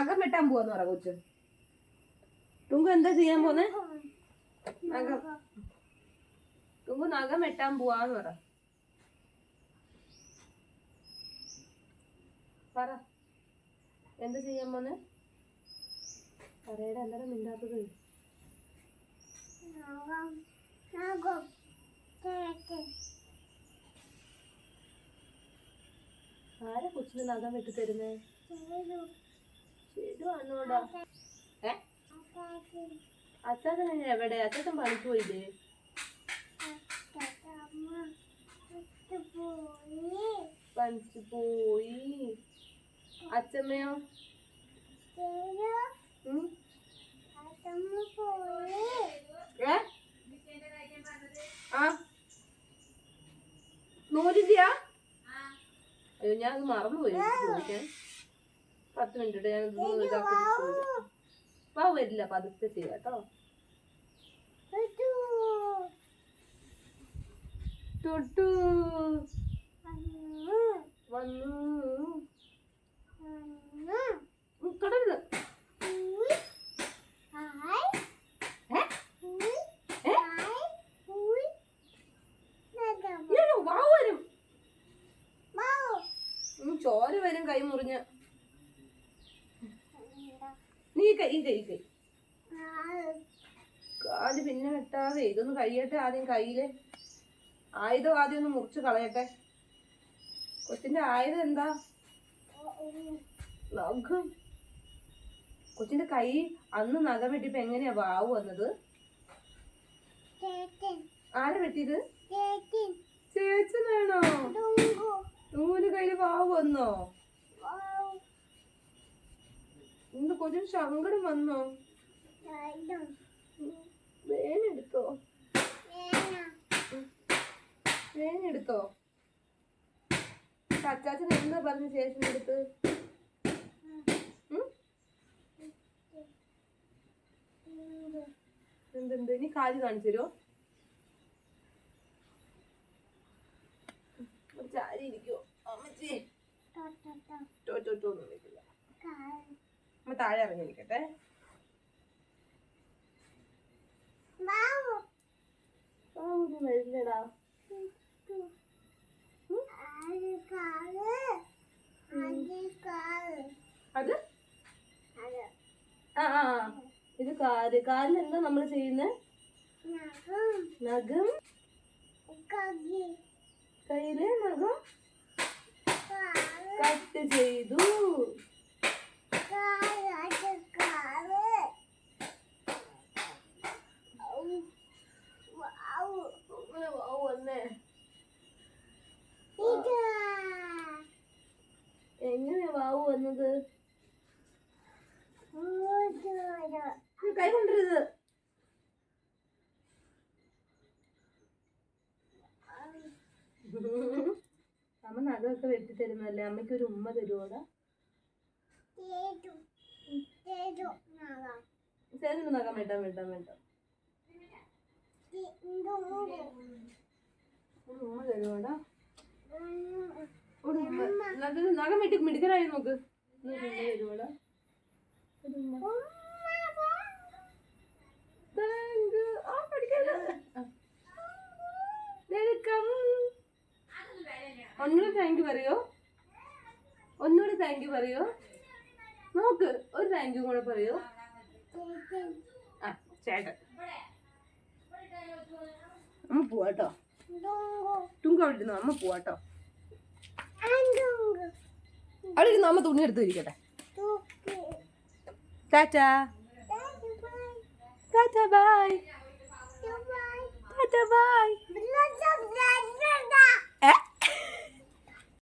നഖം വെട്ടാൻ പോവാന്ന് പറ കൊച്ചു. ടുങ്കു എന്താ ചെയ്യാൻ പോന്നെ? നഖം. ടുങ്കു നഖം വെട്ടാൻ പോവാന്ന് പറ. പറ. എന്താ ചെയ്യാൻ പോന്നെ? പറയടാ എന്താ മിണ്ടാത്തത് ആരാ കൊച്ചിന് നഖം വെട്ടി തരുന്നേ എവിടെ അച്ചാച്ചൻ പണിക്ക് പോയില്ലേ പണിക്ക് പോയി. അച്ഛമ്മയോ? ഏ? ആ? നൂലിന്റെയാ അയ്യോ ഞാൻ അത് മറന്നുപോയി പത്ത് മിനിറ്റ് ഞാൻ ഇത് ഇതാക്കി ചോദിക്കാം വാ വരില്ല പതുക്കെ ചെയ്യാം കേട്ടോ. തൊട്ടു വന്നു. ചോര വരും കൈ മുറിഞ്ഞ. നീ കൈ കൈ കൈ. കാൽ പിന്നെ വെട്ടാതെ ഇതൊന്ന് കഴിയട്ടെ ആദ്യം കയ്യിൽ. ആയുധം ആദ്യം ഒന്ന് മുറിച്ച് കളയട്ടെ. കൊച്ചിന്റെ ആയുധം എന്താ? നഖം. കൊച്ചിന്റെ കൈ അന്ന് നഖം വെട്ടിയപ്പോ എങ്ങനെയാ വാവ് വന്നത്? ആരെ വെട്ടിയത്? ചേച്ചനാണോ? നൂൽ കയ്യിൽ വാവ് വന്നോ? ഇന്ന് കൊച്ചിന് സങ്കടം വന്നോ? വേനെടുത്തോ വേനെടുത്തോ അച്ചാച്ചൻ എന്താ പറഞ്ഞ ശേഷം എടുത്ത്? എന്തുണ്ട്? ഇനി കാൽ കാണിച്ചു തരുമോ ചാരി ഇരിക്കോ അമ്മച്ചി. ടോ ടോ ടോ അമ്മ താഴെ ഇറങ്ങിയിരിക്കട്ടെ. ഇത് കാൽ. കാലിൽ എന്താ നമ്മൾ ചെയ്യുന്നത് നഖം. കയ്യിൽ നഖം. കട്ട് ചെയ്തു അങ്ങനെ വാവ് വന്നേ വാവ് വന്നത് കൈ കൊണ്ടരുത് അമ്മ നഖമൊക്കെ വെട്ടി തരുന്നല്ലേ അമ്മയ്ക്ക് ഒരു ഉമ്മ തരുവോടാ ചേട്ടന് നഖം വേണ്ട വേണ്ട ഒരു ഉമ്മ. തരുവോടാ നഖം നഖം വെട്ടി മിടുക്കനായി നോക്ക്. Thank you. ആ പഠിക്കാതെ ഒന്നുകൂടെ താങ്ക് യു പറയോ? ഒന്നുകൂടെ താങ്ക് യു പറയോ? നോക്ക് ഒരു താങ്ക് യു കൂടെ പറയോ? ആ ചേട്ടൻ. അമ്മ പോവാട്ടോ. ടുങ്ക അമ്മ പോവാട്ടോ. അവിടെ ഇരുന്നു അമ്മ തുണി എടുത്ത് ഇരിക്കട്ടെ tata. Tata bye tata bye